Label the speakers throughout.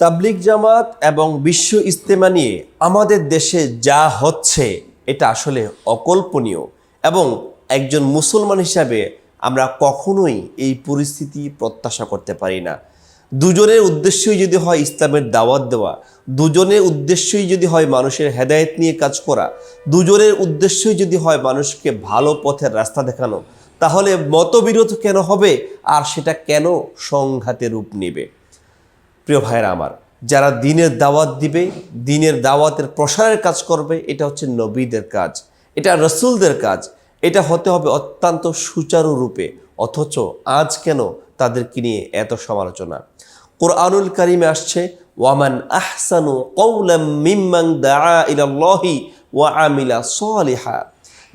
Speaker 1: তাবলিক জামাত এবং বিশ্ব ইস্তেমা নিয়ে আমাদের দেশে যা হচ্ছে, এটা আসলে অকল্পনীয় এবং একজন মুসলমান হিসাবে আমরা কখনোই এই পরিস্থিতি প্রত্যাশা করতে পারি না। দুজনের উদ্দেশ্যই যদি হয় ইসলামের দাওয়াত দেওয়া, দুজনের উদ্দেশ্যই যদি হয় মানুষের হেদায়েত নিয়ে কাজ করা, দুজনের উদ্দেশ্যই যদি হয় মানুষকে ভালো পথের রাস্তা দেখানো, তাহলে মতবিরোধ কেন হবে আর সেটা কেন সংঘাতে রূপ নেবে? প্রিয় ভাইরা আমার, যারা দিনের দাওয়াত দিবে, দিনের দাওয়াতের প্রসারের কাজ করবে, এটা হচ্ছে নবীদের কাজ, এটা রসুলদের কাজ, এটা হতে হবে অত্যন্ত সুচারুরূপে অথচ আজ কেন তাদেরকে নিয়ে এত সমালোচনা? কোরআনুল কারিমে আসছে, ওয়ামান আহসানু কৌলাম মিম্মাং দা ওয়া আমিলা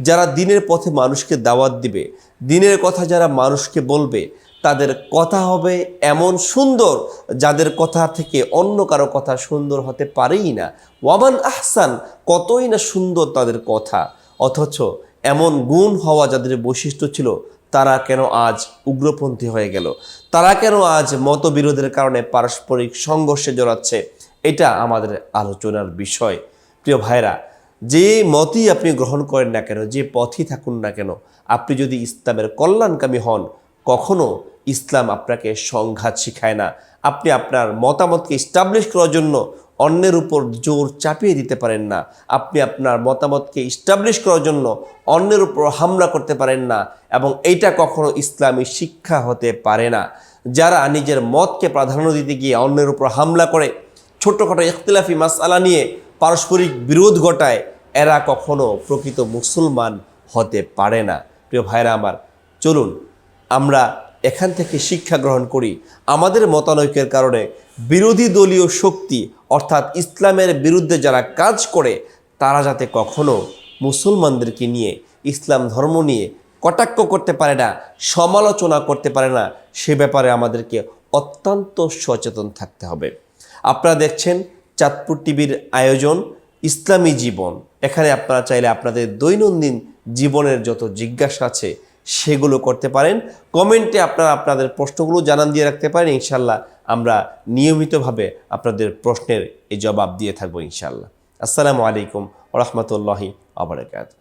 Speaker 1: যারা দিনের পথে মানুষকে দাওয়াত দিবে, দিনের কথা যারা মানুষকে বলবে তাদের কথা হবে এমন সুন্দর যাদের কথা থেকে অন্য কারও কথা সুন্দর হতে পারেই না। ওয়ামান আহসান, কতই না সুন্দর তাদের কথা। অথচ এমন গুণ হওয়া যাদের বৈশিষ্ট্য ছিল, তারা কেন আজ উগ্রপন্থী হয়ে গেল? তারা কেন আজ মতবিরোধের কারণে পারস্পরিক সংঘর্ষে জড়াচ্ছে? এটা আমাদের আলোচনার বিষয়। প্রিয় ভাইরা যে মতই আপনি গ্রহণ করেন না কেন, যে পথই থাকুন না কেন, আপনি যদি ইসলামের কল্যাণকামী হন কখনো ইসলাম আপনাকে সংঘাত শিখায় না। আপনি আপনার মতামতকে ইস্টাবলিশ করার জন্য অন্যের উপর জোর চাপিয়ে দিতে পারেন না। আপনি আপনার মতামতকে ইস্টাবলিশ করার জন্য অন্যের উপর হামলা করতে পারেন না এবং এইটা কখনো ইসলামী শিক্ষা হতে পারে না। যারা নিজের মতকে প্রাধান্য দিতে গিয়ে অন্যের উপর হামলা করে ছোট্টখাটো ইখতিলাফি মাসআলা নিয়ে পারস্পরিক বিরোধ ঘটায়, এরা কখনো প্রকৃত মুসলমান হতে পারে না। প্রিয় ভাইরা আমার, চলুন আমরা এখান থেকে শিক্ষা গ্রহণ করি। আমাদের মতানৈক্যের কারণে বিরোধী দলীয় শক্তি, অর্থাৎ ইসলামের বিরুদ্ধে যারা কাজ করে, তারা যাতে কখনো মুসলমানদেরকে নিয়ে ইসলাম ধর্ম নিয়ে কটাক্ষ করতে পারে না, সমালোচনা করতে পারে না, সে ব্যাপারে আমাদেরকে অত্যন্ত সচেতন থাকতে হবে। আপনারা দেখছেন চাঁদপুর টিভির আয়োজন ইসলামী জীবন। এখানে আপনারা চাইলে আপনাদের দৈনন্দিন জীবনের যত জিজ্ঞাসা আছে সেগুলো করতে পারেন। কমেন্টে আপনারা আপনাদের প্রশ্নগুলো জানান দিয়ে রাখতে পারেন। ইনশাল্লাহ আমরা নিয়মিতভাবে আপনাদের প্রশ্নের এই জবাব দিয়ে থাকব ইনশাল্লাহ আসসালামু আলাইকুম রহমতুল্লাহি আবরকাত